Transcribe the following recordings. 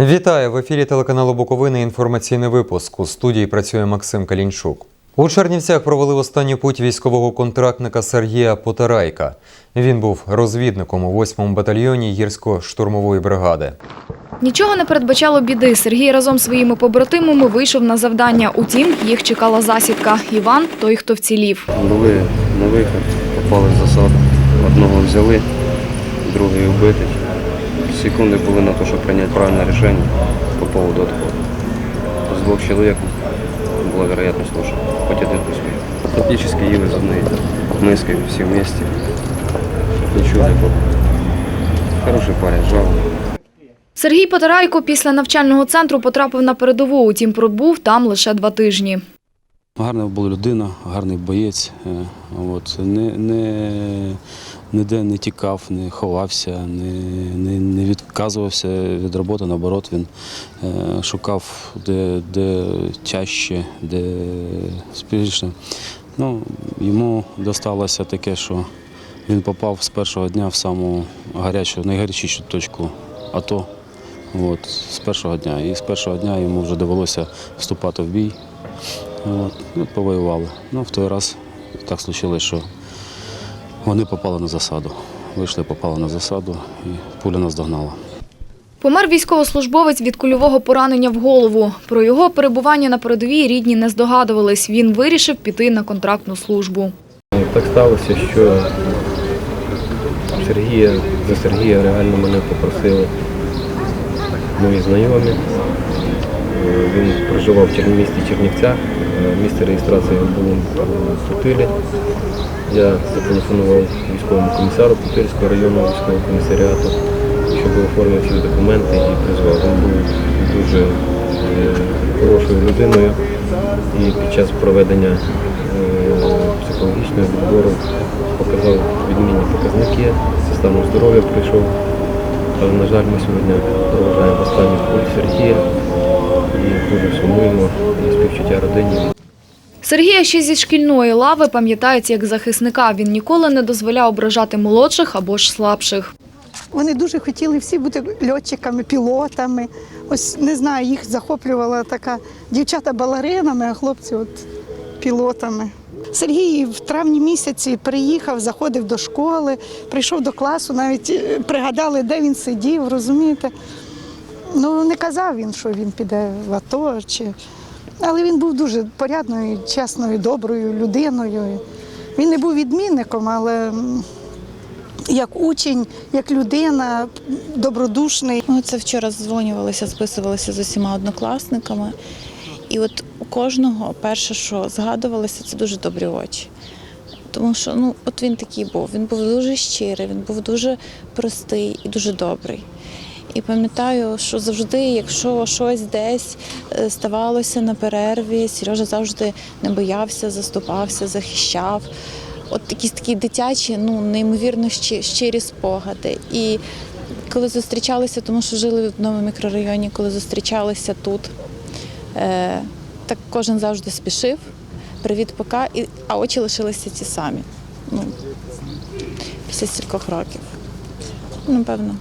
Вітаю в ефірі телеканалу Буковина. Інформаційний випуск. У студії працює Максим Калінчук. У Чернівцях провели в останню путь військового контрактника Сергія Потарайка. Він був розвідником у 8-му батальйоні гірсько-штурмової бригади. Нічого не передбачало біди. Сергій разом з своїми побратимами вийшов на завдання. Утім, їх чекала засідка. Іван той, хто вцілів. Були на вихід, попали в засаду. Одного взяли, другий вбитий. Секунди були на те, щоб прийняти правильне рішення по поводу відходу. З двох чоловік була вероятність того, що хоч один успіх. Фактично їли з однієї миски всі вместе. Нічого не. Хороший парень, жалко. Сергій Потарайко після навчального центру потрапив на передову. Утім, пробув там лише два тижні. Гарна була людина, гарний боєць. е, От, не, не, ніде не тікав, не ховався, не, не, не відказувався від роботи. Наоборот, він е, шукав де, де чаще, де спішніше. Ну, йому досталося таке, що він попав з першого дня в саму гарячу, найгарячішу точку АТО. От, з першого дня. І з першого дня йому вже довелося вступати в бій. От, ну, повоювали. Ну, в той раз так случилось, що вони попали на засаду. Вийшли, попали на засаду і пуля нас догнала. Помер військовослужбовець від кульового поранення в голову. Про його перебування на передовій рідні не здогадувались. Він вирішив піти на контрактну службу. Так сталося, що Сергія, за Сергія реально мене попросили мої знайомі. Він проживав в місті Чернівцях, е, місце реєстрації було в Путилі. Я зателефонував військовому комісару Путильського районного військового комісаріату, щоб оформив всі документи і призвав. Він був дуже е, хорошою людиною і під час проведення е, психологічного відбору показав відмінні показники, зі станом здоров'я прийшов. Але, на жаль, ми сьогодні проважаємо останній путь Сергія і дуже сумуємо і співчуття родині. Сергія ще зі шкільної лави пам'ятають як захисника. Він ніколи не дозволяв ображати молодших або ж слабших. Вони дуже хотіли всі бути льотчиками, пілотами. Ось не знаю, їх захоплювала така дівчата балеринами, а хлопці от пілотами. Сергій в травні місяці приїхав, заходив до школи, прийшов до класу, навіть е, пригадали, де він сидів, розумієте. Ну, не казав він, що він піде в АТО. Чи... Але він був дуже порядною, чесною, доброю людиною. Він не був відмінником, але як учень, як людина, добродушний. Ми це вчора дзвонювалися, списувалися з усіма однокласниками. І от у кожного перше, що згадувалося, це дуже добрі очі. Тому що ну, от він такий був. Він був дуже щирий, він був дуже простий і дуже добрий. І пам'ятаю, що завжди, якщо щось десь е, ставалося на перерві, Сережа завжди не боявся, заступався, захищав. От якісь такі дитячі, ну неймовірно щирі спогади. І коли зустрічалися, тому що жили в одному мікрорайоні, коли зустрічалися тут, е, так кожен завжди спішив. Привіт, пока, і, а очі лишилися ті самі. Ну, після стількох років. Напевно,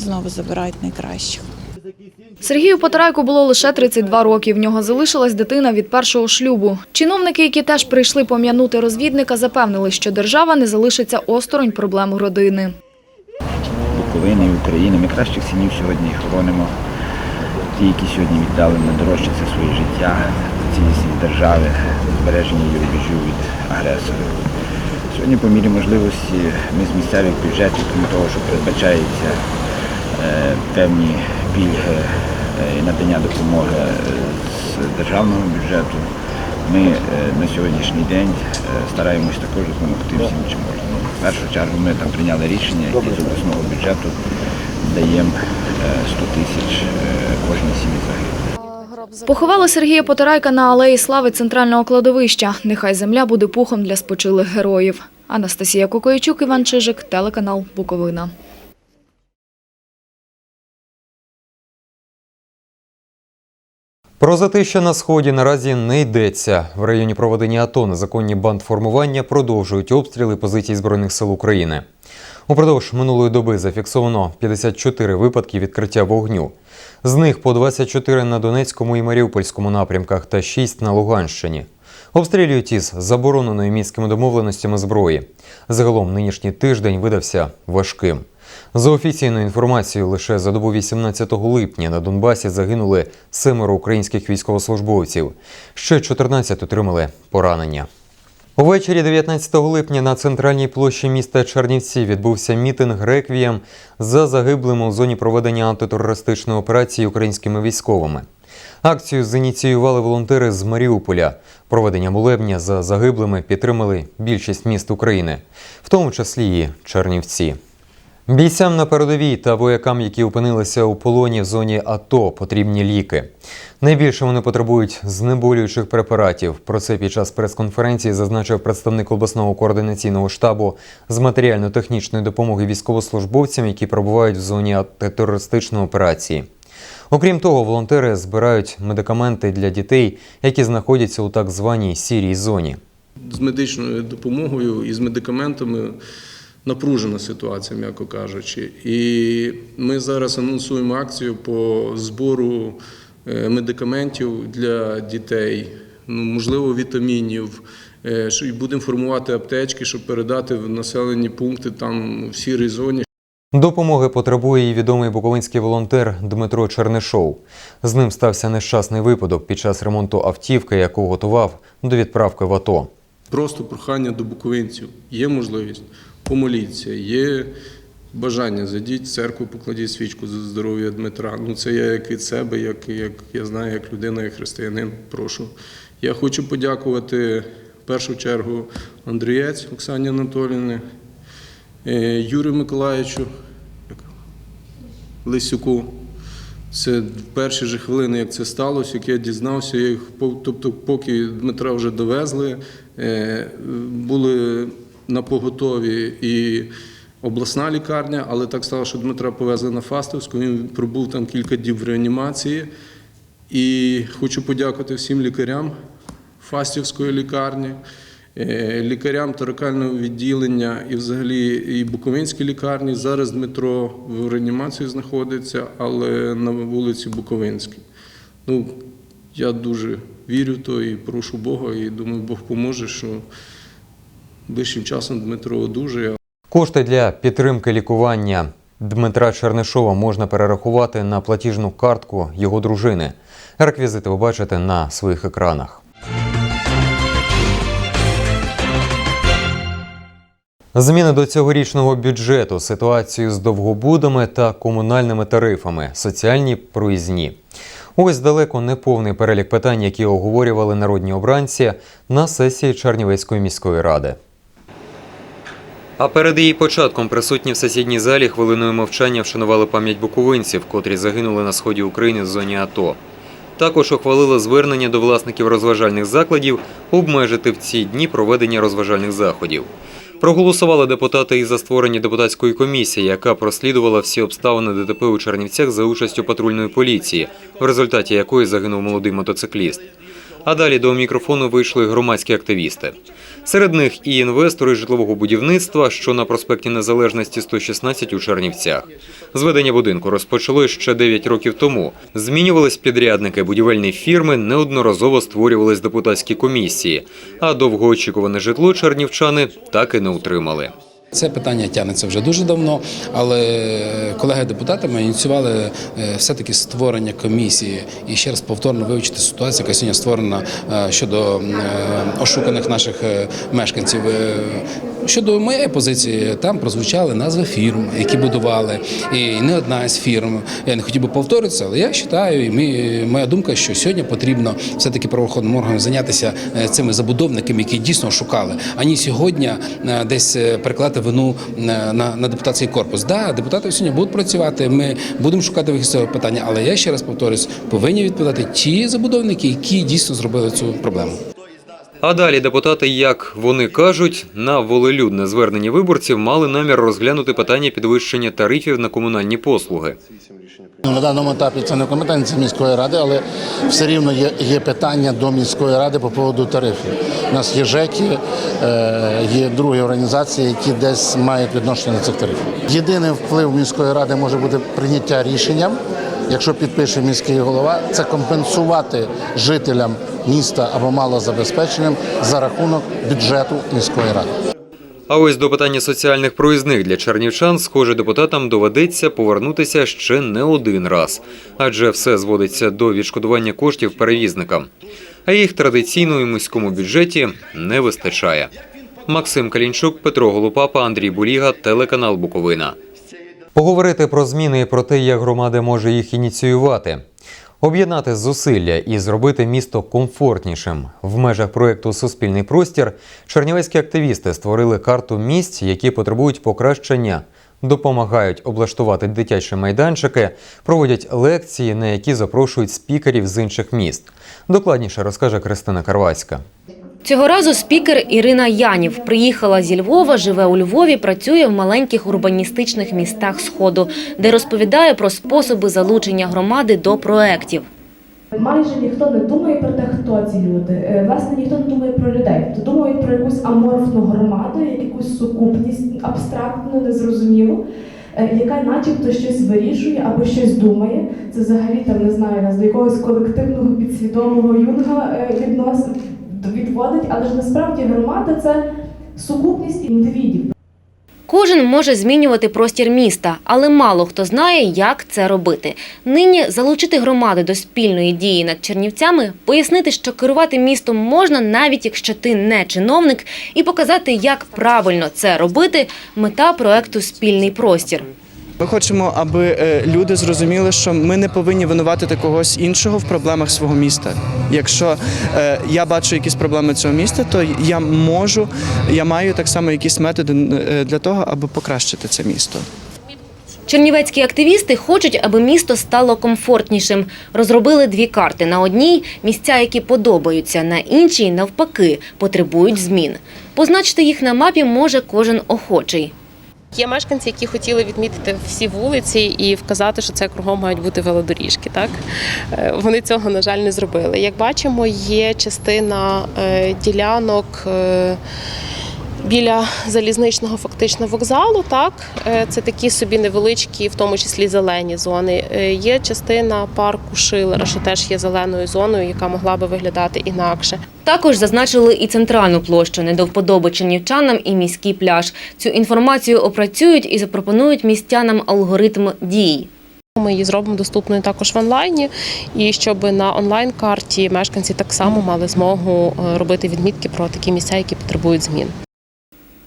знову забирають найкращих. Сергію Потарайку було лише 32 роки. В нього залишилась дитина від першого шлюбу. Чиновники, які теж прийшли пом'янути розвідника, запевнили, що держава не залишиться осторонь проблем родини. Буковини і України. Ми кращих синів сьогодні хоронимо. Ті, які сьогодні віддали найдорожче це своє життя, цілісність держави, збереження її рубежів від агресора. Сьогодні, по мірі можливості, ми з місцевих бюджетів, крім того, що передбачається певні пільги е, і надання допомоги е, з державного бюджету, ми е, на сьогоднішній день е, стараємось також допомогти всім, чим можна. В першу чергу ми там прийняли рішення і з обласного бюджету даємо е, 100 тисяч е, кожній сім'ї загиблих. Поховали Сергія Потарайка на алеї слави центрального кладовища. Нехай земля буде пухом для спочилих героїв. Анастасія Кокоїчук, Іван Чижик, телеканал Буковина. Про затища на сході наразі не йдеться. В районі проведення АТО незаконні бандформування продовжують обстріли позицій збройних сил України. Упродовж минулої доби зафіксовано 54 випадки відкриття вогню. З них по 24 на Донецькому і Маріупольському напрямках та 6 на Луганщині. Обстрілюють із забороненої мінськими домовленостями зброї. Загалом нинішній тиждень видався важким. За офіційною інформацією, лише за добу 18 липня на Донбасі загинули семеро українських військовослужбовців. Ще 14 отримали поранення. Увечері 19 липня на центральній площі міста Чернівці відбувся мітинг реквієм за загиблими у зоні проведення антитерористичної операції українськими військовими. Акцію зініціювали волонтери з Маріуполя. Проведення молебня за загиблими підтримали більшість міст України, в тому числі і Чернівці. Бійцям на передовій та воякам, які опинилися у полоні в зоні АТО, потрібні ліки. Найбільше вони потребують знеболюючих препаратів. Про це під час прес-конференції зазначив представник обласного координаційного штабу з матеріально-технічної допомоги військовослужбовцям, які перебувають в зоні антитерористичної операції. Окрім того, волонтери збирають медикаменти для дітей, які знаходяться у так званій сірій зоні. з медичною допомогою і з медикаментами напружена ситуація, м'яко кажучи. І ми зараз анонсуємо акцію по збору е, медикаментів для дітей, ну, можливо, вітамінів. Е, І будемо формувати аптечки, щоб передати в населені пункти там в сірій зоні. Допомоги потребує і відомий буковинський волонтер Дмитро Чернишов. З ним стався нещасний випадок під час ремонту автівки, яку готував до відправки в АТО. Просто прохання до буковинців. Є можливість, помоліться, є бажання, зайдіть в церкву, покладіть свічку за здоров'я Дмитра. Ну це я як від себе, як, як я знаю, як людина, як християнин. Прошу. Я хочу подякувати в першу чергу Андрієць Оксані Анатоліївні, е, Юрію Миколаївичу, Лисюку. Це в перші ж хвилини, як це сталося, як я дізнався, їх, тобто, поки Дмитра вже довезли, е, були на поготові і обласна лікарня, але так стало, що Дмитра повезли на Фастовську. Він пробув там кілька діб в реанімації. І хочу подякувати всім лікарям Фастівської лікарні, е, лікарям торакального відділення і взагалі і Буковинській лікарні. Зараз Дмитро в реанімації знаходиться, але на вулиці Буковинській. Ну, я дуже вірю в то і прошу Бога, і думаю, Бог поможе, що ближчим часом Дмитро одужає. Кошти для підтримки лікування Дмитра Чернишова можна перерахувати на платіжну картку його дружини. Реквізити ви бачите на своїх екранах. Зміни до цьогорічного бюджету, ситуацію з довгобудами та комунальними тарифами, соціальні проїзні. Ось далеко не повний перелік питань, які оговорювали народні обранці на сесії Чернівецької міської ради. А перед її початком присутні в сесійній залі хвилиною мовчання вшанували пам'ять буковинців, котрі загинули на сході України в зоні АТО. Також ухвалили звернення до власників розважальних закладів обмежити в ці дні проведення розважальних заходів. Проголосували депутати і за створення депутатської комісії, яка прослідувала всі обставини ДТП у Чернівцях за участю патрульної поліції, в результаті якої загинув молодий мотоцикліст. А далі до мікрофону вийшли громадські активісти. Серед них і інвестори житлового будівництва, що на проспекті Незалежності 116 у Чернівцях. Зведення будинку розпочалось ще 9 років тому. Змінювались підрядники, будівельні фірми, неодноразово створювались депутатські комісії. А довгоочікуване житло чернівчани так і не утримали. Це питання тягнеться вже дуже давно, але колеги-депутатами ініціювали е, все-таки створення комісії і ще раз повторно вивчити ситуацію, яка сьогодні створена е, щодо е, ошуканих наших мешканців. Щодо моєї позиції, там прозвучали назви фірм, які будували, і не одна з фірм. Я не хотів би повторитися, але я вважаю, і ми, моя думка, що сьогодні потрібно все-таки правоохоронним органам зайнятися е, цими забудовниками, які дійсно шукали, ані сьогодні е, десь е, перекладати вину на, на депутатський корпус. Да, депутати сьогодні будуть працювати. Ми будемо шукати вихід питання, але я ще раз повторюсь, повинні відповідати ті забудовники, які дійсно зробили цю проблему. А далі депутати, як вони кажуть, на волелюдне звернення виборців мали намір розглянути питання підвищення тарифів на комунальні послуги. На даному етапі це не компетенція міської ради, але все рівно є, є питання до міської ради по поводу тарифів. У нас є ЖЕКи, е, є другі організації, які десь мають відношення до цих тарифів. Єдиний вплив міської ради може бути прийняття рішення, якщо підпише міський голова, це компенсувати жителям міста або малозабезпеченим за рахунок бюджету міської ради. А ось до питання соціальних проїзних для чернівчан, схоже, депутатам доведеться повернутися ще не один раз, адже все зводиться до відшкодування коштів перевізникам. А їх традиційно у міському бюджеті не вистачає. Максим Калінчук, Петро Голупапа, Андрій Буліга, телеканал Буковина. Поговорити про зміни і про те, як громада може їх ініціювати. Об'єднати зусилля і зробити місто комфортнішим. В межах проєкту Суспільний простір чернівецькі активісти створили карту місць, які потребують покращення, допомагають облаштувати дитячі майданчики, проводять лекції, на які запрошують спікерів з інших міст. Докладніше розкаже Кристина Карвацька. Цього разу спікер Ірина Янів приїхала зі Львова, живе у Львові, працює в маленьких урбаністичних містах Сходу, де розповідає про способи залучення громади до проєктів. Майже ніхто не думає про те, хто ці люди. Е, Власне, ніхто не думає про людей. То думають про якусь аморфну громаду, якусь сукупність абстрактну, незрозумілу, е, яка начебто щось вирішує або щось думає. Це взагалі там не знаю, нас до якогось колективного підсвідомого юнга е, відносин але ж насправді громада це сукупність індивідів. Кожен може змінювати простір міста, але мало хто знає, як це робити. Нині залучити громади до спільної дії над Чернівцями, пояснити, що керувати містом можна, навіть якщо ти не чиновник, і показати, як правильно це робити – мета проекту Спільний простір. Ми хочемо, аби е, люди зрозуміли, що ми не повинні винуватити когось іншого в проблемах свого міста. Якщо е, я бачу якісь проблеми цього міста, то я можу, я маю так само якісь методи е, для того, аби покращити це місто. Чернівецькі активісти хочуть, аби місто стало комфортнішим. Розробили дві карти. На одній – місця, які подобаються, на іншій – навпаки, потребують змін. Позначити їх на мапі може кожен охочий. Є мешканці, які хотіли відмітити всі вулиці і вказати, що це кругом мають бути велодоріжки. Так Е, вони цього на жаль не зробили. Як бачимо, є частина е, ділянок. Біля залізничного фактично вокзалу, так Е, це такі собі невеличкі, в тому числі зелені зони. Е, Є частина парку Шилера, що теж є зеленою зоною, яка могла би виглядати інакше. Також зазначили і центральну площу, не до вподоби чернівчанам і міський пляж. Цю інформацію опрацюють і запропонують містянам алгоритм дій. Ми її зробимо доступною також в онлайні, і щоб на онлайн-карті мешканці так само мали змогу е, робити відмітки про такі місця, які потребують змін.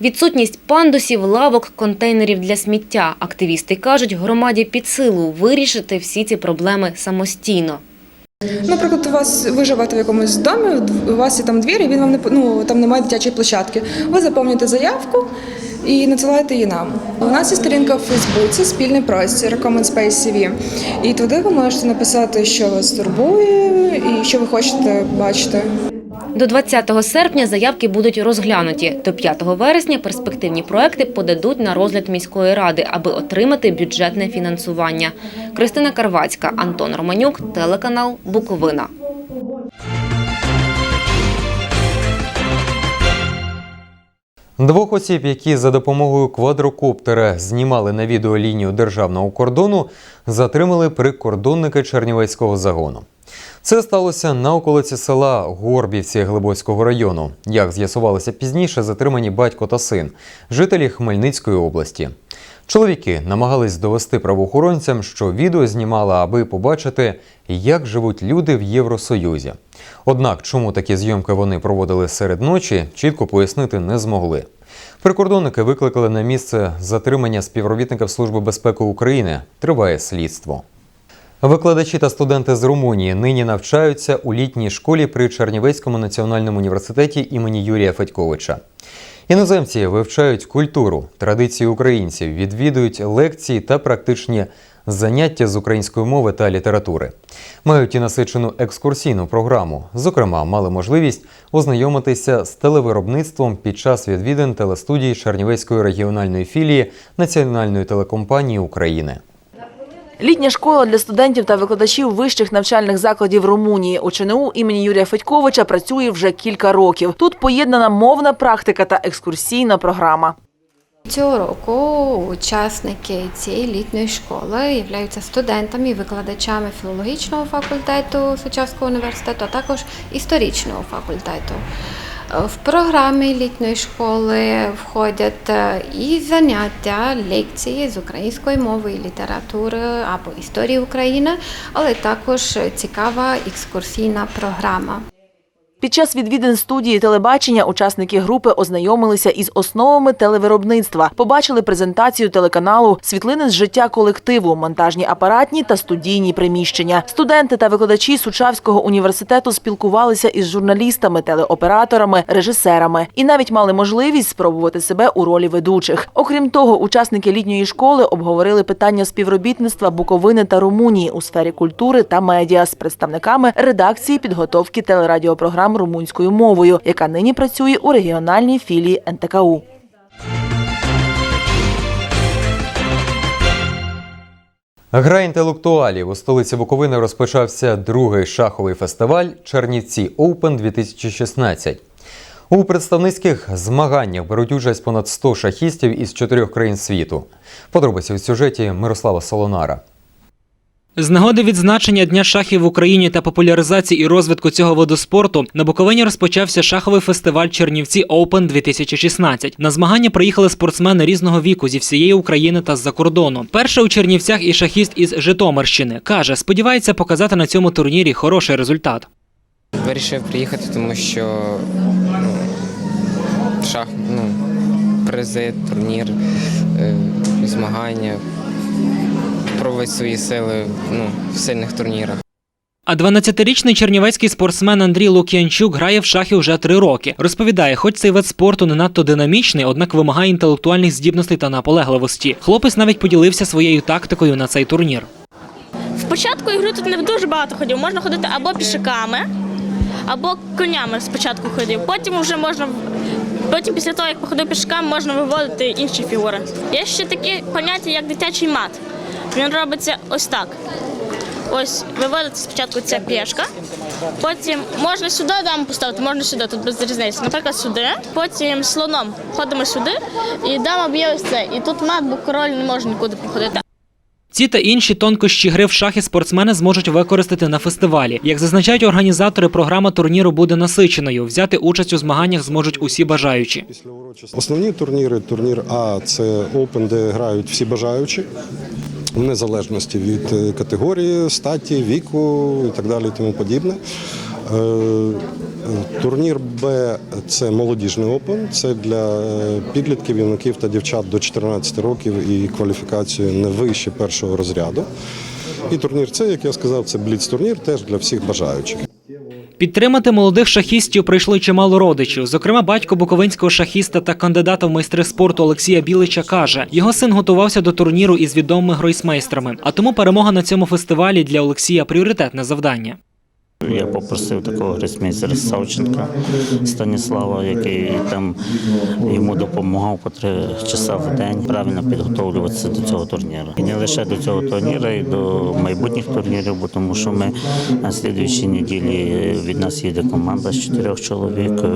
Відсутність пандусів, лавок, контейнерів для сміття. Активісти кажуть, громаді під силу вирішити всі ці проблеми самостійно. Наприклад, у вас ви живете в якомусь домі, у вас є там двір, і він вам не ну, там немає дитячої площадки. Ви заповнюєте заявку і надсилаєте її нам. У нас є сторінка в Фейсбуці, спільний простір Common Space CV. І туди ви можете написати, що вас турбує і що ви хочете бачити. До 20 серпня заявки будуть розглянуті. До 5 вересня перспективні проекти подадуть на розгляд міської ради, аби отримати бюджетне фінансування. Кристина Карвацька, Антон Романюк, телеканал Буковина. Двох осіб, які за допомогою квадрокоптера знімали на відео лінію державного кордону, затримали прикордонники Чернівецького загону. Це сталося на околиці села Горбівці Глибоцького району. Як з'ясувалося пізніше, затримані батько та син, жителі Хмельницької області. Чоловіки намагались довести правоохоронцям, що відео знімали, аби побачити, як живуть люди в Євросоюзі. Однак, чому такі зйомки вони проводили серед ночі, чітко пояснити не змогли. Прикордонники викликали на місце затримання співробітників Служби безпеки України. Триває слідство. Викладачі та студенти з Румунії нині навчаються у літній школі при Чернівецькому національному університеті імені Юрія Федьковича. Іноземці вивчають культуру, традиції українців, відвідують лекції та практичні заняття з української мови та літератури. Мають і насичену екскурсійну програму. Зокрема, мали можливість ознайомитися з телевиробництвом під час відвідин телестудії Чернівецької регіональної філії Національної телекомпанії України. Літня школа для студентів та викладачів вищих навчальних закладів Румунії у ЧНУ імені Юрія Федьковича працює вже кілька років. Тут поєднана мовна практика та екскурсійна програма. Цього року учасники цієї літньої школи являються студентами і викладачами філологічного факультету Сучавського університету, а також історичного факультету. В програмі літньої школи входять е, і заняття, лекції з української мови і літератури або історії України, але також цікава екскурсійна програма. Під час відвідин студії телебачення учасники групи ознайомилися із основами телевиробництва, побачили презентацію телеканалу, світлини з життя колективу, монтажні апаратні та студійні приміщення. Студенти та викладачі Сучавського університету спілкувалися із журналістами, телеоператорами, режисерами і навіть мали можливість спробувати себе у ролі ведучих. Окрім того, учасники літньої школи обговорили питання співробітництва Буковини та Румунії у сфері культури та медіа з представниками редакції підготовки телерадіопрограм румунською мовою, яка нині працює у регіональній філії НТКУ. Гра інтелектуалів у столиці Буковини розпочався другий шаховий фестиваль Чернівці Open 2016. У представницьких змаганнях беруть участь понад 100 шахістів із чотирьох країн світу. Подробиці у сюжеті Мирослава Солонара. З нагоди відзначення Дня шахів в Україні та популяризації і розвитку цього виду спорту на Буковині розпочався шаховий фестиваль Чернівці Open 2016. На змагання приїхали спортсмени різного віку зі всієї України та з-за кордону. Перший у Чернівцях і шахіст із Житомирщини каже, сподівається показати на цьому турнірі хороший результат. Вирішив приїхати, тому що ну, шах, ну, призи, турнір, е, змагання, пробувати свої сили ну, в сильних турнірах. А 12-річний чернівецький спортсмен Андрій Лук'янчук грає в шахи вже три роки. Розповідає, хоч цей вид спорту не надто динамічний, однак вимагає інтелектуальних здібностей та наполегливості. Хлопець навіть поділився своєю тактикою на цей турнір. Спочатку ігри тут не дуже багато ходів. Можна ходити або пішаками, або конями спочатку ходив. Потім вже можна. Потім після того, як походив пішками, можна виводити інші фігури. Є ще такі поняття, як дитячий мат. Він робиться ось так. Ось виводиться спочатку ця пішка, потім можна сюди даму поставити, можна сюди, тут без різниці. Наприклад, сюди, потім слоном ходимо сюди, і дама б'є ось це. І тут бо король не може нікуди проходити. Ці та інші тонкощі гри в шахи спортсмени зможуть використати на фестивалі. Як зазначають організатори, програма турніру буде насиченою. Взяти участь у змаганнях зможуть усі бажаючі. Основні турніри, турнір А це Open, де грають всі бажаючі. В незалежності від е, категорії, статі, віку і так далі, тому подібне. Е, Турнір Б це молодіжний опен. Це для е, підлітків, юнаків та дівчат до 14 років і кваліфікацію не вище першого розряду. І турнір С, як я сказав, це бліц-турнір теж для всіх бажаючих. Підтримати молодих шахістів прийшли чимало родичів. Зокрема, батько буковинського шахіста та кандидата в майстри спорту Олексія Білича каже, його син готувався до турніру із відомими гройсмейстрами, а тому перемога на цьому фестивалі для Олексія пріоритетне завдання. Я попросив такого гросмейстера Савченка Станіслава, який там йому допомагав по три часа в день правильно підготовлюватися до цього турніру. І не лише до цього турніру, і до майбутніх турнірів, бо тому що ми на слідуючій неділі від нас їде команда з чотирьох чоловік, е,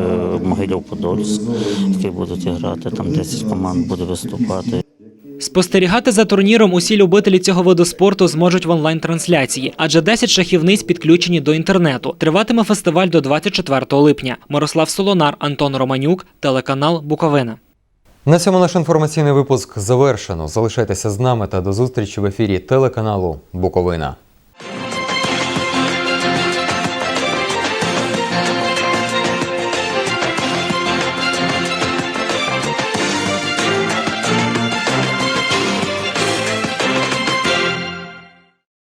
Могилів-Подольськ, які будуть грати. Там 10 команд буде виступати. Спостерігати за турніром усі любителі цього виду спорту зможуть в онлайн-трансляції, адже 10 шахівниць підключені до інтернету. Триватиме фестиваль до 24 липня. Мирослав Солонар, Антон Романюк, телеканал Буковина. На цьому наш інформаційний випуск завершено. Залишайтеся з нами та до зустрічі в ефірі телеканалу Буковина.